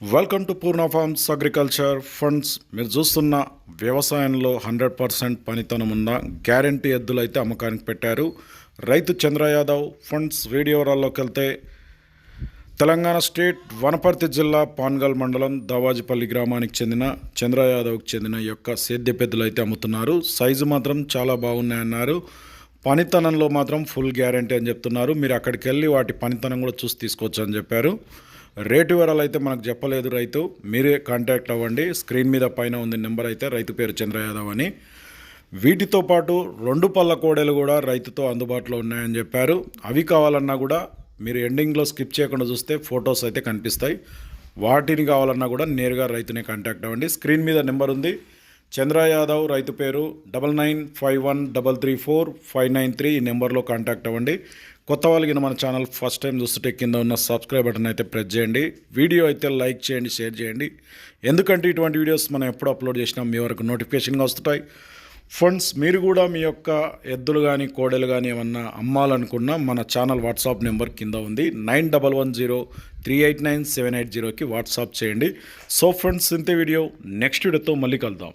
Welcome to Purna farms agriculture funds మీరు చూస్తున్న వ్యవసాయంలో హండ్రెడ్ పర్సెంట్ పనితనం ఉన్న గ్యారంటీ ఎద్దులు అయితే అమ్మకానికి పెట్టారు. రైతు చంద్ర యాదవ్ ఫండ్స్ వీడియో వివరాల్లోకి వెళ్తే తెలంగాణ స్టేట్ వనపర్తి జిల్లా పాన్గల్ మండలం దావాజిపల్లి గ్రామానికి చెందిన చంద్ర యాదవ్కి చెందిన యొక్క సేద్య పెద్దలు అయితే అమ్ముతున్నారు. సైజు మాత్రం చాలా బాగున్నాయన్నారు. పనితనంలో మాత్రం ఫుల్ గ్యారంటీ అని చెప్తున్నారు. మీరు అక్కడికి వెళ్ళి వాటి పనితనం కూడా చూసి తీసుకోవచ్చు అని చెప్పారు. రేటు వివరాలు అయితే మనకు చెప్పలేదు రైతు. మీరే కాంటాక్ట్ అవ్వండి. స్క్రీన్ మీద పైన ఉంది నెంబర్ అయితే రైతు పేరు చంద్ర యాదవ్ అని. వీటితో పాటు రెండు పళ్ళ కోడలు కూడా రైతుతో అందుబాటులో ఉన్నాయని చెప్పారు. అవి కావాలన్నా కూడా మీరు ఎండింగ్లో స్కిప్ చేయకుండా చూస్తే ఫొటోస్ అయితే కనిపిస్తాయి. వాటిని కావాలన్నా కూడా నేరుగా రైతునే కాంటాక్ట్ అవ్వండి. స్క్రీన్ మీద నెంబర్ ఉంది. చంద్ర యాదవ్ రైతు పేరు double nine five one double three four five nine three ఈ నెంబర్లో కాంటాక్ట్ అవ్వండి. కొత్త వాళ్ళకి మన ఛానల్ ఫస్ట్ టైం చూస్తుంటే కింద ఉన్న సబ్స్క్రైబ్ బటన్ అయితే ప్రెస్ చేయండి. వీడియో అయితే లైక్ చేయండి షేర్ చేయండి. ఎందుకంటే ఇటువంటి వీడియోస్ మనం ఎప్పుడు అప్లోడ్ చేసినా మీ వరకు నోటిఫికేషన్గా వస్తుంటాయి. ఫండ్స్ మీరు కూడా మీ యొక్క ఎద్దులు కానీ కోడలు కానీ ఏమన్నా అమ్మాలనుకున్నా మన ఛానల్ వాట్సాప్ నెంబర్ కింద ఉంది. Nine double one zero three eight nine seven eight జీరోకి వాట్సాప్ చేయండి. సో ఫ్రెండ్స్ ఇంతే వీడియో. నెక్స్ట్ వీడియోతో మళ్ళీ కలుద్దాం.